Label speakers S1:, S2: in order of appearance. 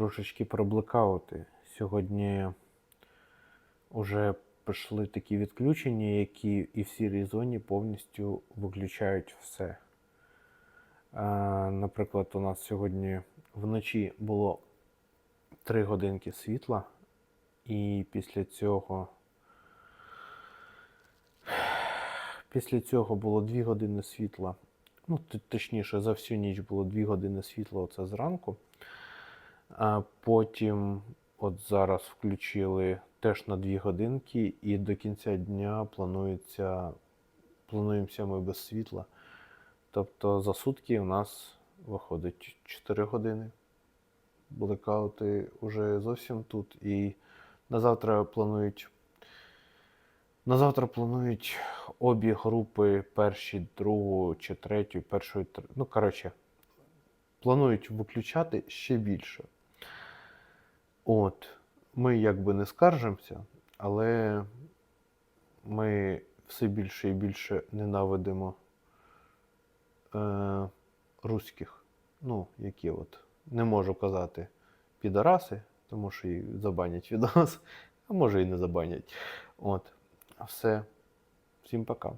S1: трошечки про блекаути. Сьогодні вже пішли такі відключення, які і в сірій зоні повністю виключають все. Наприклад, у нас сьогодні вночі було 3 годинки світла, і після цього. Після цього було 2 години світла. Ну, точніше, за всю ніч було 2 години світла оце зранку. А потім, от зараз включили теж на 2 годинки, і до кінця дня планується, плануємося ми без світла. Тобто за сутки у нас виходить 4 години. Блекаути вже зовсім тут. І на завтра планують. На завтра планують обі групи, перші, другу чи третю, першої, тр- ну коротше, планують виключати ще більше. От, ми якби не скаржимося, але ми все більше і більше ненавидимо е, руських, ну, які от, не можу казати підараси, тому що і забанять відос, а може і не забанять. От, все. Всім пока.